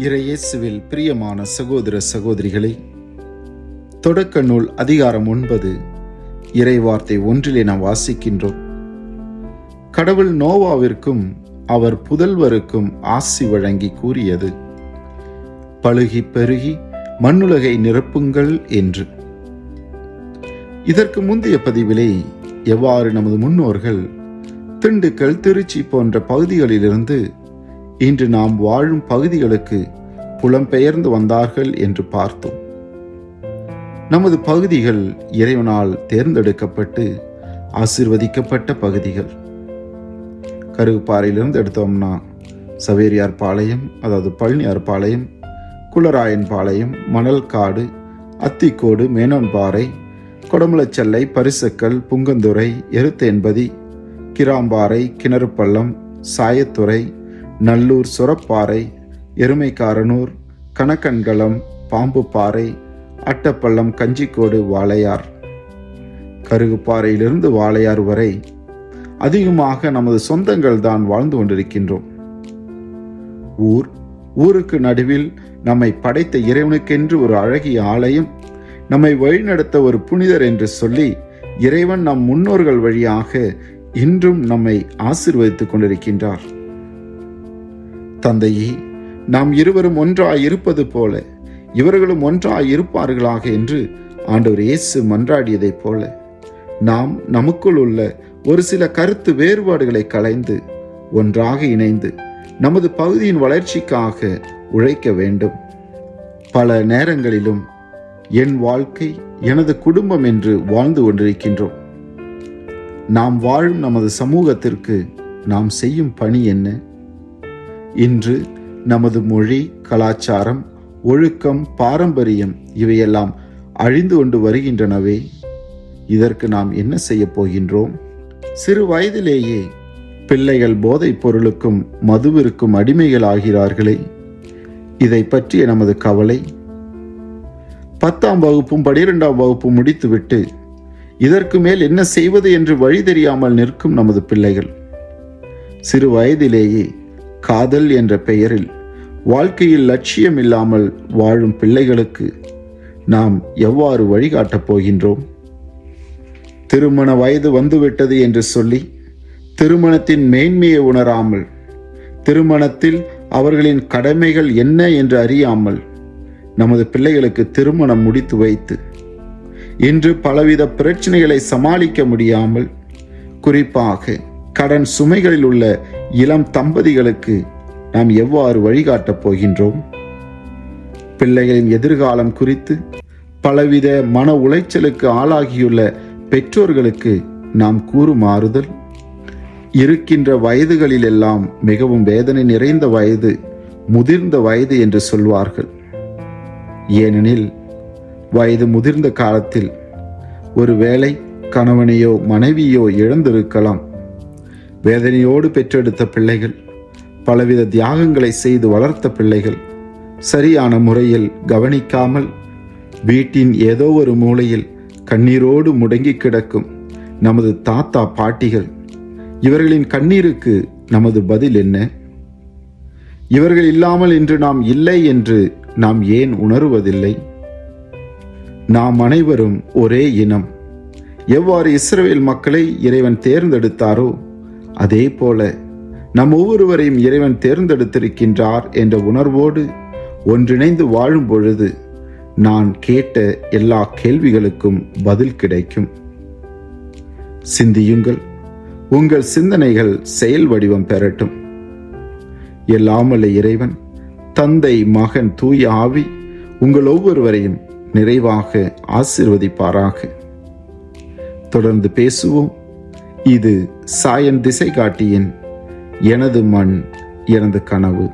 இறையேசுவில் பிரியமான சகோதர சகோதரிகளே தொடக்க நூல் அதிகாரம் ஒன்பது இறைவார்த்தை ஒன்றிலே நாம் வாசிக்கின்றோம். கடவுள் நோவாவிற்கும் அவர் புதல்வருக்கும் ஆசி வழங்கி கூறியது பழுகி பெருகி மண்ணுலகை நிரப்புங்கள் என்று. இதற்கு முந்தைய பதிவிலே எவ்வாறு நமது முன்னோர்கள் திண்டுக்கல் திருச்சி போன்ற பகுதிகளிலிருந்து இன்று நாம் வாழும் பகுதிகளுக்கு புலம்பெயர்ந்து வந்தார்கள் என்று பார்த்தோம். நமது பகுதிகள் இறைவனால் தேர்ந்தெடுக்கப்பட்டு ஆசிர்வதிக்கப்பட்ட பகுதிகள். கருகுப்பாறையிலிருந்து எடுத்தோம்னா சவேரியார் பாளையம் அதாவது பழனியார் பாளையம் குளராயன் பாளையம் மணல்காடு அத்திக்கோடு மேனம்பாறை கொடமலச்சல்லை பரிசக்கல் புங்கந்துறை எருத்தேன்பதி கிராம்பாறை கிணறுப்பள்ளம் சாயத்துறை நல்லூர் சுரப்பாறை எருமைக்காரனூர் கணக்கன்களம் பாம்புப்பாறை அட்டப்பள்ளம் கஞ்சிக்கோடு வாளையார். கருகுப்பாறையிலிருந்து வாளையார் வரை அதிகமாக நமது சொந்தங்கள் தான் வாழ்ந்து கொண்டிருக்கின்றோம். ஊர் ஊருக்கு நடுவில் நம்மை படைத்த இறைவனுக்கென்று ஒரு அழகிய ஆலயம் நம்மை வழிநடத்த ஒரு புனிதர் என்று சொல்லி இறைவன் நம் முன்னோர்கள் வழியாக இன்றும் நம்மை ஆசிர்வதித்துக் கொண்டிருக்கின்றார். தந்தையே நாம் இருவரும் ஒன்றாய் இருப்பது போல இவர்களும் ஒன்றாய் இருப்பார்களாக என்று ஆண்டவர் இயேசு மன்றாடியதைப் போல நாம் நமக்குள் உள்ள ஒரு சில கருத்து வேறுபாடுகளை களைந்து ஒன்றாக இணைந்து நமது பகுதியின் வளர்ச்சிக்காக உழைக்க வேண்டும். பல நேரங்களிலும் என் வாழ்க்கை எனது குடும்பம் என்று வாழ்ந்து கொண்டிருக்கின்றோம். நாம் வாழும் நமது சமூகத்திற்கு நாம் செய்யும் பணி என்ன? இன்று நமது மொழி கலாச்சாரம் ஒழுக்கம் பாரம்பரியம் இவையெல்லாம் அழிந்து கொண்டு வருகின்றனவே. இதற்கு நாம் என்ன செய்ய போகின்றோம்? சிறு வயதிலேயே பிள்ளைகள் போதைப் பொருளுக்கும் மதுவிற்கும் அடிமைகள் ஆகிறார்களே இதை பற்றிய நமது கவலை. பத்தாம் வகுப்பும் பனிரெண்டாம் வகுப்பும் முடித்துவிட்டு இதற்கு மேல் என்ன செய்வது என்று வழி தெரியாமல் நிற்கும் நமது பிள்ளைகள். சிறு வயதிலேயே காதல் என்ற பெயரில் வாழ்க்கையில் லட்சியம் இல்லாமல் வாழும் பிள்ளைகளுக்கு நாம் எவ்வாறு வழிகாட்டப் போகின்றோம்? திருமண வயது வந்துவிட்டது என்று சொல்லி திருமணத்தின் மேன்மையை உணராமல் திருமணத்தில் அவர்களின் கடமைகள் என்ன என்று அறியாமல் நமது பிள்ளைகளுக்கு திருமணம் முடித்து வைத்து இன்று பலவித பிரச்சனைகளை சமாளிக்க முடியாமல் குறிப்பாக கடன் சுமைகளில் உள்ள இளம் தம்பதிகளுக்கு நாம் எவ்வாறு வழிகாட்டப் போகின்றோம்? பிள்ளைகளின் எதிர்காலம் குறித்து பலவித மன உளைச்சலுக்கு ஆளாகியுள்ள பெற்றோர்களுக்கு நாம் கூறும் ஆறுதல் இருக்கின்ற வயதுகளிலெல்லாம் மிகவும் வேதனை நிறைந்த வயது முதிர்ந்த வயது என்று சொல்வார்கள். ஏனெனில் வயது முதிர்ந்த காலத்தில் ஒருவேளை கணவனையோ மனைவியோ இழந்திருக்கலாம். வேதனையோடு பெற்றெடுத்த பிள்ளைகள் பலவித தியாகங்களை செய்து வளர்த்த பிள்ளைகள் சரியான முறையில் கவனிக்காமல் வீட்டின் ஏதோ ஒரு மூலையில் கண்ணீரோடு முடங்கி கிடக்கும் நமது தாத்தா பாட்டிகள் இவர்களின் கண்ணீருக்கு நமது பதில் என்ன? இவர்கள் இல்லாமல் இன்று நாம் இல்லை என்று நாம் ஏன் உணருவதில்லை? நாம் அனைவரும் ஒரே இனம். எவ்வாறு இஸ்ரேல் மக்களை இறைவன் தேர்ந்தெடுத்தாரோ அதே போல நம் ஒவ்வொருவரையும் இறைவன் தேர்ந்தெடுத்திருக்கின்றார் என்ற உணர்வோடு ஒன்றிணைந்து வாழும் பொழுது நான் கேட்ட எல்லா கேள்விகளுக்கும் பதில் கிடைக்கும். சிந்தியுங்கள். உங்கள் சிந்தனைகள் செயல் வடிவம் பெறட்டும். எல்லாமல்ல இறைவன் தந்தை மகன் தூய ஆவி உங்கள் ஒவ்வொருவரையும் நிறைவாக ஆசிர்வதிப்பாராக. தொடர்ந்து பேசுவோம். இது சாயன் திசை காட்டியின் எனது மண் எனது கனவு.